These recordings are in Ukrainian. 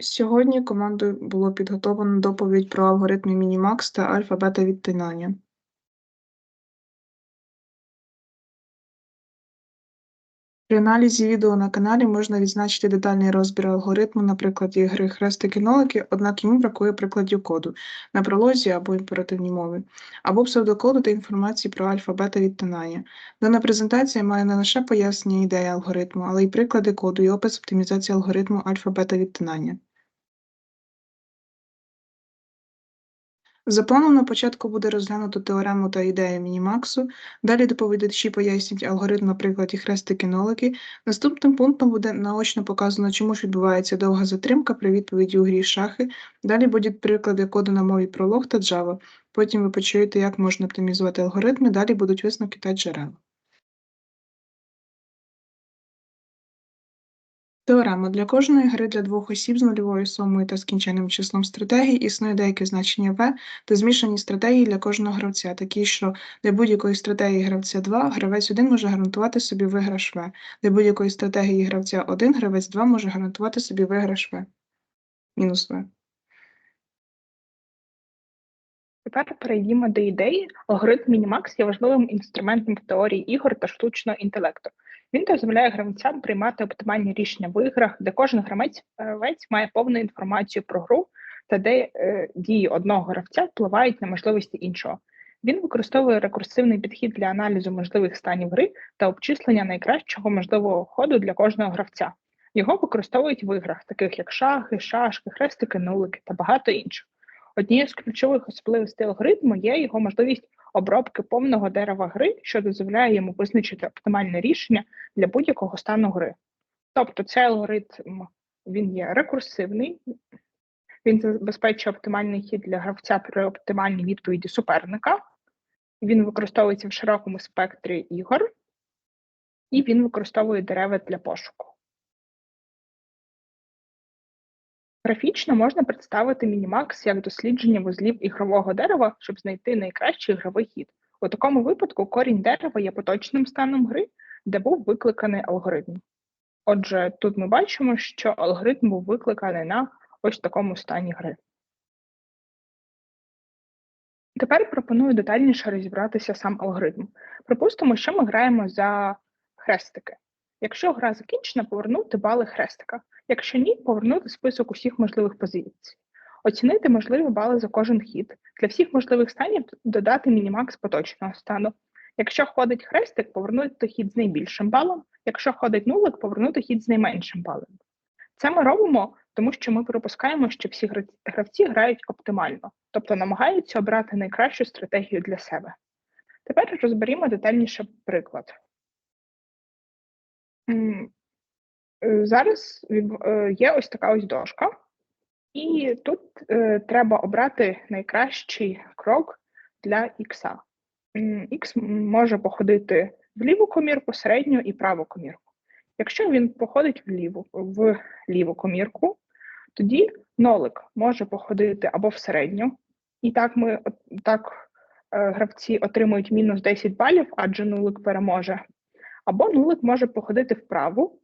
Сьогодні командою було підготовлено доповідь про алгоритми Мінімакс та альфа-бета відтинання. При аналізі відео на каналі можна відзначити детальний розбір алгоритму на прикладі гри хрестики-нолики, однак йому бракує прикладів коду на пролозі або імперативній мові, або псевдокоду та інформації про альфа-бета відтинання. Дана презентація має не лише пояснення ідеї алгоритму, але й приклади коду і опис оптимізації алгоритму альфа-бета відтинання. За планом на початку буде розглянуто теорему та ідею мінімаксу, далі доповідачі пояснять алгоритм на прикладі хрестики-нолики. Наступним пунктом буде наочно показано, чому ж відбувається довга затримка при відповіді у грі шахи. Далі будуть приклади коду на мові Prolog та Java. Потім ви почуєте, як можна оптимізувати алгоритми, далі будуть висновки та джерела. Теорема. Для кожної гри для двох осіб з нульовою сумою та скінченним числом стратегій існує деяке значення v та змішані стратегії для кожного гравця, такі, що для будь-якої стратегії гравця 2 гравець 1 може гарантувати собі виграш v. Для будь-якої стратегії гравця 1 гравець 2 може гарантувати собі виграш v. Мінус v. Тепер перейдімо до ідеї. Алгоритм Мінімакс є важливим інструментом в теорії ігор та штучного інтелекту. Він дозволяє гравцям приймати оптимальні рішення в іграх, де кожен гравець має повну інформацію про гру та де е, дії одного гравця впливають на можливості іншого. Він використовує рекурсивний підхід для аналізу можливих станів гри та обчислення найкращого можливого ходу для кожного гравця. Його використовують в іграх, таких як шахи, шашки, хрестики, нулики та багато інших. Однією з ключових особливостей алгоритму є його можливість обробки повного дерева гри, що дозволяє йому визначити оптимальне рішення для будь-якого стану гри. Тобто цей алгоритм він є рекурсивний, він забезпечує оптимальний хід для гравця при оптимальній відповіді суперника, він використовується в широкому спектрі ігор, і він використовує дерева для пошуку. Графічно можна представити мінімакс як дослідження вузлів ігрового дерева, щоб знайти найкращий ігровий хід. У такому випадку корінь дерева є поточним станом гри, де був викликаний алгоритм. Отже, тут ми бачимо, що алгоритм був викликаний на ось такому стані гри. Тепер пропоную детальніше розібратися сам алгоритм. Припустимо, що ми граємо за хрестики. Якщо гра закінчена, повернути бали хрестика. Якщо ні, повернути список усіх можливих позицій. Оцінити можливі бали за кожен хід. Для всіх можливих станів додати мінімакс поточного стану. Якщо ходить хрестик, повернути хід з найбільшим балом. Якщо ходить нулик, повернути хід з найменшим балом. Це ми робимо, тому що ми припускаємо, що всі гравці грають оптимально, тобто намагаються обрати найкращу стратегію для себе. Тепер розберімо детальніше приклад. Е, зараз е, є ось така ось дошка, і тут е, треба обрати найкращий крок для ікса. Х може походити в ліву комірку, середню і праву комірку. Якщо він походить в ліву, в ліву комірку, тоді нолик може походити або в середню, і так ми так гравці отримують мінус 10 балів, адже нулик переможе. Або нулик може походити вправу,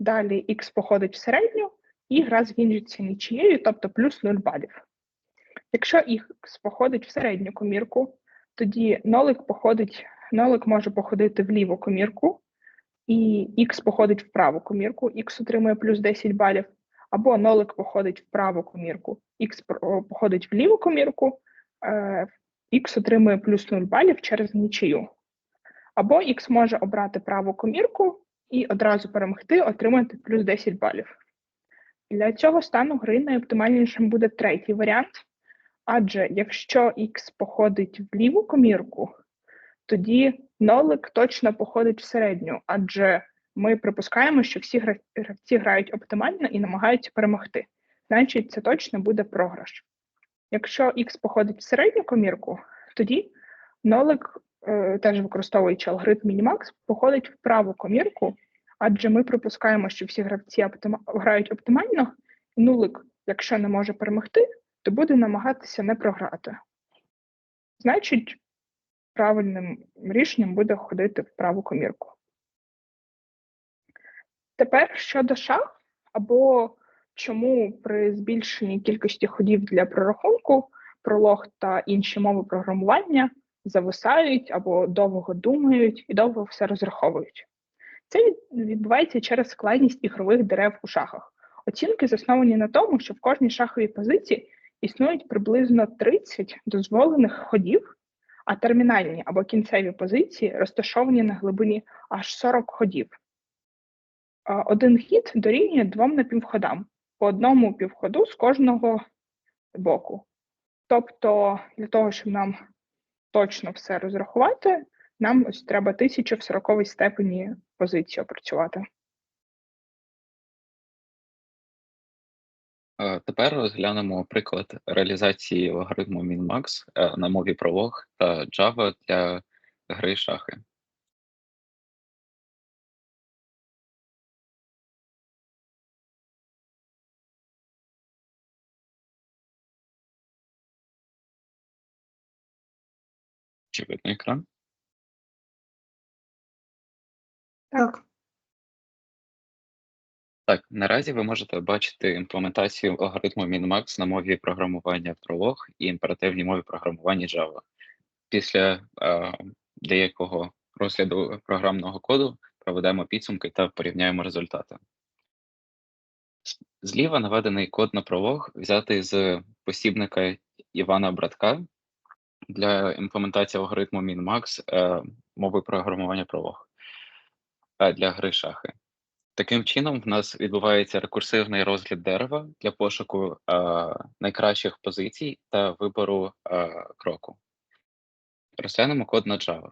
Далі Х походить в середню, і гра закінчиться нічією, тобто плюс 0 балів. Якщо Х походить в середню комірку, тоді нолик походить, нолик може походити в ліву комірку, і Х походить в праву комірку, Х отримує плюс 10 балів, або нолик походить в праву комірку, Х походить в ліву комірку, Х е, отримує плюс 0 балів через нічию. Або Х може обрати праву комірку і одразу перемогти, отримати плюс 10 балів. Для цього стану гри найоптимальнішим буде третій варіант, адже якщо Х походить в ліву комірку, тоді нолик точно походить в середню, адже ми припускаємо, що всі гравці грають оптимально і намагаються перемогти. Значить, це точно буде програш. Якщо Х походить в середню комірку, тоді нолик теж використовуючи алгоритм Мінімакс, походить в праву комірку, адже ми припускаємо, що всі гравці оптима... грають оптимально, і нулик, якщо не може перемогти, то буде намагатися не програти. Значить, правильним рішенням буде ходити в праву комірку. Тепер щодо шах або чому при збільшенні кількості ходів для прорахунку пролог та інші мови програмування зависають або довго думають і довго все розраховують. Це відбувається через складність ігрових дерев у шахах. Оцінки засновані на тому, що в кожній шаховій позиції існують приблизно 30 дозволених ходів, а термінальні або кінцеві позиції розташовані на глибині аж 40 ходів. Один хід дорівнює двом напівходам, по одному півходу з кожного боку. Тобто, для того, щоб нам точно все розрахувати, нам ось треба тисячу в 40 степені позиції опрацювати. Тепер розглянемо приклад реалізації алгоритму min-max е, на мові пролог та Java для гри шахи. Чи видно екран? Так. Так, наразі ви можете бачити імплементацію алгоритму min-max на мові програмування Prolog і імперативній мові програмування Java. Після е, деякого розгляду програмного коду проведемо підсумки та порівняємо результати. Зліва наведений код на Prolog взятий з посібника Івана Братка для імплементації алгоритму min-max е, мови програмування Prolog е, для гри шахи. Таким чином, в нас відбувається рекурсивний розгляд дерева для пошуку е, найкращих позицій та вибору е, кроку. Розглянемо код на Java.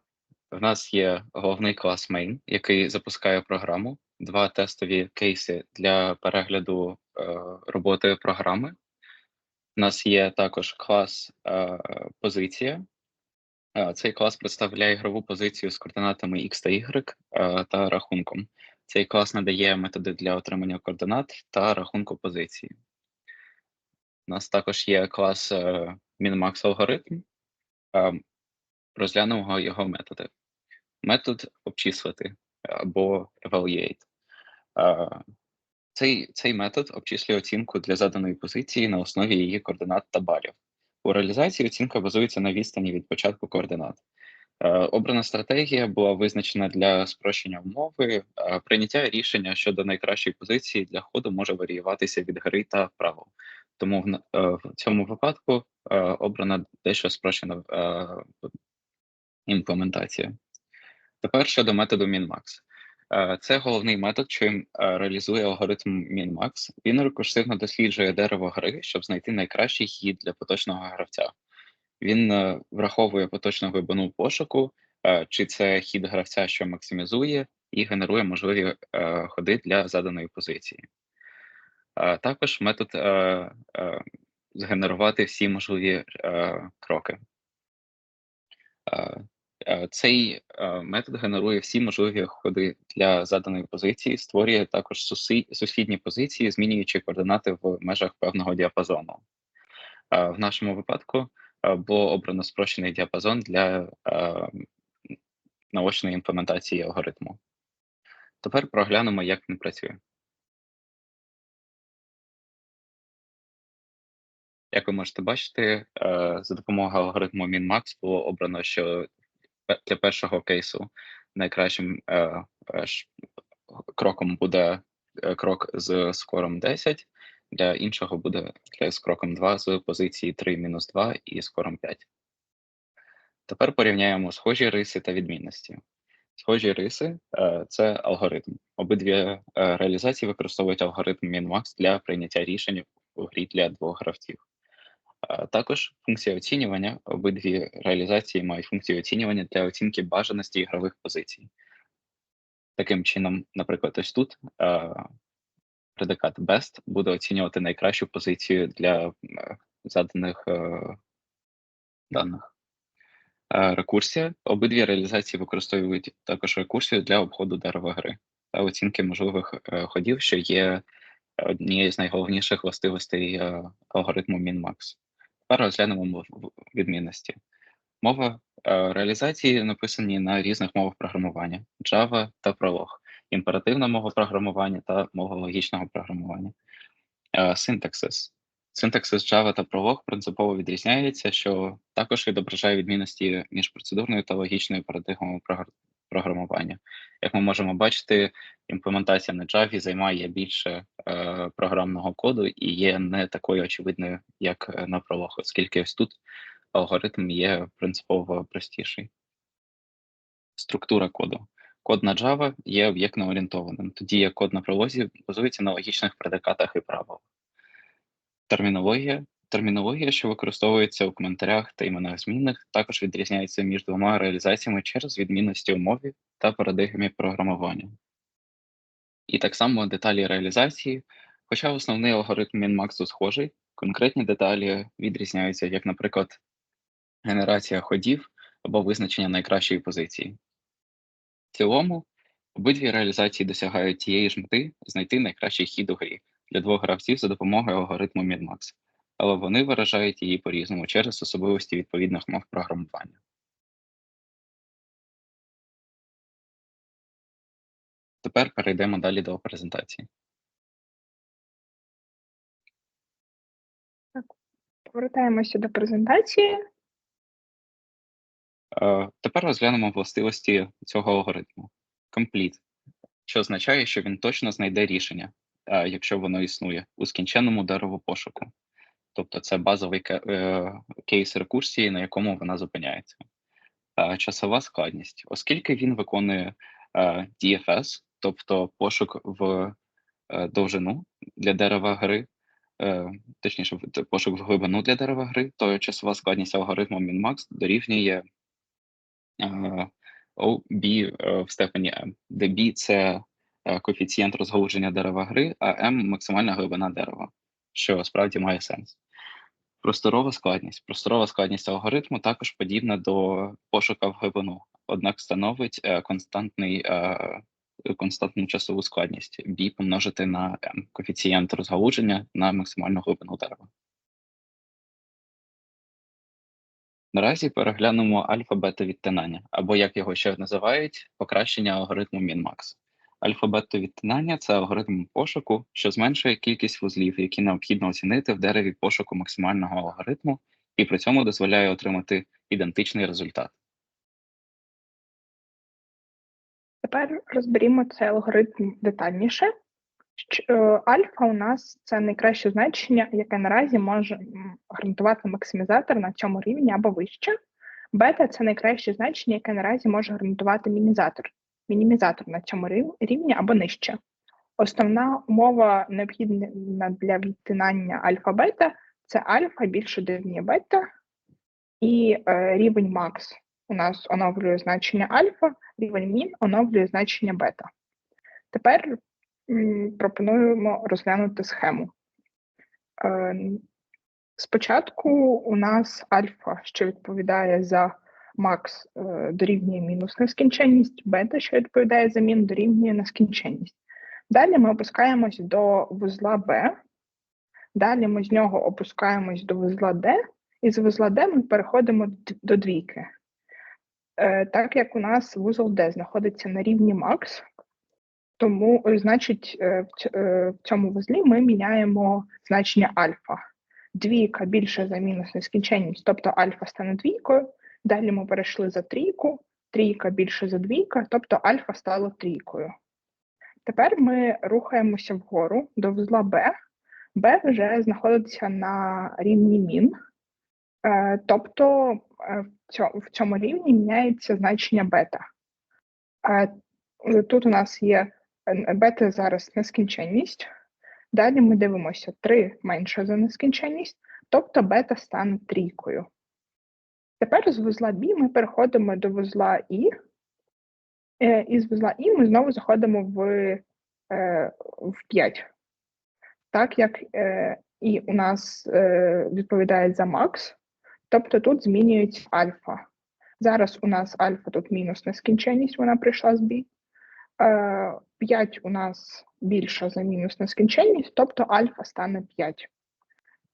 В нас є головний клас main, який запускає програму, два тестові кейси для перегляду е, роботи програми. У нас є також клас е, позиція. Е, Цей клас представляє ігрову позицію з координатами X та Y е, та рахунком. Цей клас надає методи для отримання координат та рахунку позиції. У нас також є клас е, min-max алгоритм. Е, Розглянемо його методи. Метод обчислити або evaluate. Е, Цей, цей метод обчислює оцінку для заданої позиції на основі її координат та балів. У реалізації оцінка базується на відстані від початку координат. Е, Обрана стратегія була визначена для спрощення умови. Е, Прийняття рішення щодо найкращої позиції для ходу може варіюватися від гри та правил. Тому в, е, в цьому випадку обрана дещо спрощена імплементація. Тепер щодо методу min-max. Е, Це головний метод, чим е, реалізує алгоритм min-max. Він рекурсивно досліджує дерево гри, щоб знайти найкращий хід для поточного гравця. Він е, враховує поточну глибину пошуку, чи це хід гравця, що максимізує, і генерує можливі ходи для заданої позиції. Також метод згенерувати всі можливі кроки. Е, Цей е, метод генерує всі можливі ходи для заданої позиції, створює також сусідні позиції, змінюючи координати в межах певного діапазону. Е, В нашому випадку було обрано спрощений діапазон для наочної імплементації алгоритму. Тепер проглянемо, як він працює. Як ви можете бачити, за допомогою алгоритму min-max було обрано, що для першого кейсу найкращим е, е, кроком буде е, крок з скором 10, для іншого буде з кроком 2 з позиції 3-2 і скором 5. Тепер порівняємо схожі риси та відмінності. Схожі риси е, це алгоритм. Обидві е, реалізації використовують алгоритм min-max для прийняття рішень у грі для двох гравців. Також функція оцінювання. Обидві реалізації мають функцію оцінювання для оцінки бажаності ігрових позицій. Таким чином, наприклад, ось тут предикат best буде оцінювати найкращу позицію для заданих е, даних. Рекурсія. Обидві реалізації використовують також рекурсію для обходу дерева гри та оцінки можливих е, ходів, що є однією з найголовніших властивостей е, алгоритму min-max. Тепер розглянемо відмінності. Мова е, реалізації написані на різних мовах програмування: Java та Prolog, імперативна мова програмування та мова логічного програмування. Е, Синтаксис. Синтаксис Java та Prolog принципово відрізняється, що також відображає відмінності між процедурною та логічною парадигмою прогр- програмування. Як ми можемо бачити, імплементація на Java займає більше е, програмного коду і є не такою очевидною, як е, на Prolog, оскільки ось тут алгоритм є принципово простіший. Структура коду. Код на Java є об'єктно орієнтованим, тоді як код на Prolog базується на логічних предикатах і правилах. Термінологія. Термінологія, що використовується у коментарях та іменах змінних, також відрізняється між двома реалізаціями через відмінності у мові та парадигмі програмування. І так само деталі реалізації, хоча основний алгоритм Min-Max схожий, конкретні деталі відрізняються, як, наприклад, генерація ходів або визначення найкращої позиції. В цілому, обидві реалізації досягають тієї ж мети знайти найкращий хід у грі для двох гравців за допомогою алгоритму Min-Max, але вони виражають її по-різному через особливості відповідних мов програмування. Тепер перейдемо далі до презентації. Повертаємося до презентації. Е, Тепер розглянемо властивості цього алгоритму. Complete, що означає, що він точно знайде рішення, е, якщо воно існує, у скінченному дереву пошуку. Тобто це базовий е, кейс рекурсії, на якому вона зупиняється. Е, Часова складність, оскільки він виконує е, DFS, тобто пошук в довжину для дерева гри, точніше, пошук в глибину для дерева гри, то часова складність алгоритму min-max дорівнює OB в степені m, де B – це коефіцієнт розгалудження дерева гри, а m – максимальна глибина дерева, що справді має сенс. Просторова складність. Просторова складність алгоритму також подібна до пошука в глибину, однак становить е, константний, е, константну часову складність b помножити на m, коефіцієнт розгалудження на максимальну глибину дерева. Наразі переглянемо альфа-бета відтинання, або як його ще називають, покращення алгоритму Min-Max. Альфа-бета відтинання це алгоритм пошуку, що зменшує кількість вузлів, які необхідно оцінити в дереві пошуку максимального алгоритму, і при цьому дозволяє отримати ідентичний результат. Тепер розберімо цей алгоритм детальніше. Е, Альфа у нас це найкраще значення, яке наразі може гарантувати максимізатор на цьому рівні або вище. Бета це найкраще значення, яке наразі може гарантувати мінімізатор, мінімізатор на цьому рівні або нижче. Основна умова необхідна для відтинання альфа-бета це альфа більше дорівнює бета, і е, рівень макс у нас оновлює значення альфа, рівень мін оновлює значення бета. Тепер пропонуємо розглянути схему. Е, Спочатку у нас альфа, що відповідає за макс, е, дорівнює мінус нескінченність, бета, що відповідає за мін, дорівнює нескінченність. Далі ми опускаємось до вузла Б, далі ми з нього опускаємось до вузла Д, і з вузла D ми переходимо до двійки. Е, Так як у нас вузол D знаходиться на рівні макс, тому, е, значить, в цьому вузлі ми міняємо значення альфа. Двійка більше за мінус нескінченність, тобто альфа стане двійкою. Далі ми перейшли за трійку, трійка більше за двійка, тобто альфа стало трійкою. Тепер ми рухаємося вгору до вузла Б. Б вже знаходиться на рівні мін, Е, тобто е, в цьому, рівні міняється значення бета. Е, Тут у нас є бета зараз нескінченність. Далі ми дивимося 3 менше за нескінченність, тобто бета стане трійкою. Тепер з вузла B ми переходимо до вузла І. Е, І з вузла І ми знову заходимо в, е, в 5. Так як е, І у нас відповідає за макс, тобто тут змінюється альфа. Зараз у нас альфа тут мінус нескінченність, вона прийшла з B. Е, 5 у нас більше за мінус нескінченність, тобто альфа стане 5.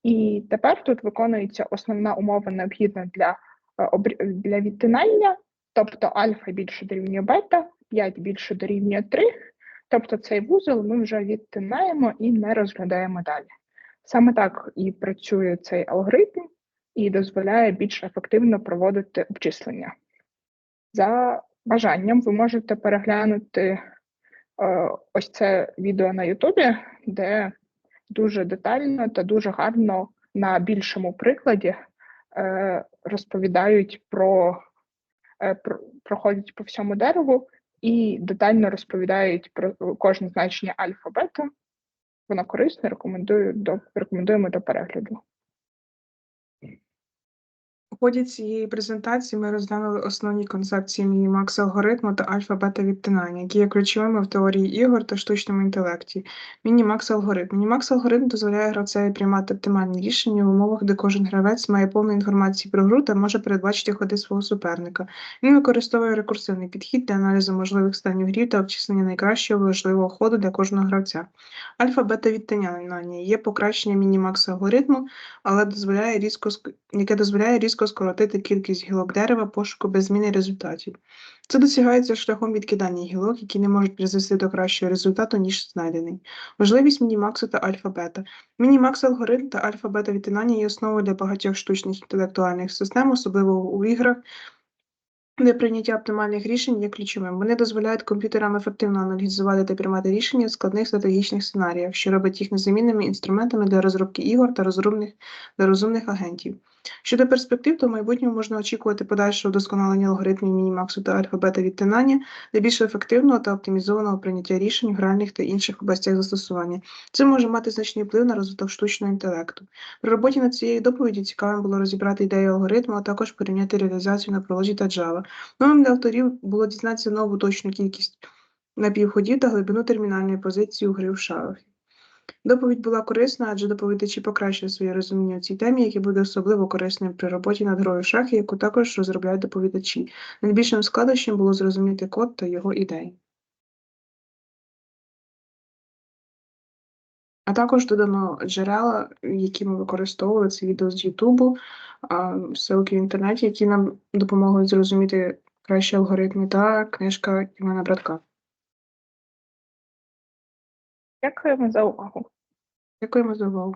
І тепер тут виконується основна умова необхідна для, для відтинання, тобто альфа більше дорівнює бета, 5 більше дорівнює 3, тобто цей вузол ми вже відтинаємо і не розглядаємо далі. Саме так і працює цей алгоритм і дозволяє більш ефективно проводити обчислення. За бажанням ви можете переглянути е, ось це відео на Ютубі, де дуже детально та дуже гарно на більшому прикладі е, розповідають про, е, про проходять по всьому дереву і детально розповідають про кожне значення альфа-бета. Воно корисне, рекомендую до рекомендуємо до перегляду. У ході цієї презентації ми розглянули основні концепції мінімакс алгоритму та альфа-бета відтинання, які є ключовими в теорії ігор та штучному інтелекті. Мінімакс алгоритм. Мінімакс алгоритм дозволяє гравцеві приймати оптимальні рішення в умовах, де кожен гравець має повну інформацію про гру та може передбачити ходи свого суперника. Він використовує рекурсивний підхід для аналізу можливих станів грі та обчислення найкращого важливого ходу для кожного гравця. Альфа-бета відтинання є покращення мінімакс алгоритму, але дозволяє різко яке дозволяє різко скоротити кількість гілок дерева пошуку без зміни результатів. Це досягається шляхом відкидання гілок, які не можуть призвести до кращого результату, ніж знайдений. Важливість мінімаксу та альфа-бета. Мінімакс алгоритм та альфа-бета відтинання є основою для багатьох штучних інтелектуальних систем, особливо у іграх, де прийняття оптимальних рішень є ключовим. Вони дозволяють комп'ютерам ефективно аналізувати та приймати рішення в складних стратегічних сценаріях, що робить їх незамінними інструментами для розробки ігор та розумних, та розумних агентів. Щодо перспектив, то в майбутньому можна очікувати подальшого вдосконалення алгоритмів мінімаксу та альфа-бета відтинання для більш ефективного та оптимізованого прийняття рішень в гральних та інших областях застосування. Це може мати значний вплив на розвиток штучного інтелекту. При роботі над цією доповіддю цікавим було розібрати ідею алгоритму, а також порівняти реалізацію на проложі та Java. Новим для авторів було дізнатися нову точну кількість напівходів та глибину термінальної позиції у гри в шахи. Доповідь була корисна, адже доповідачі покращили своє розуміння у цій темі, яке буде особливо корисним при роботі над грою шахи, яку також розробляють доповідачі. Найбільшим складнощем було зрозуміти код та його ідеї. А також додано джерела, які ми використовували, це відео з Ютубу, ссылки в інтернеті, які нам допомогли зрозуміти кращі алгоритми, та книжка Івана Братка. Дякуємо за увагу. Дякуємо за увагу.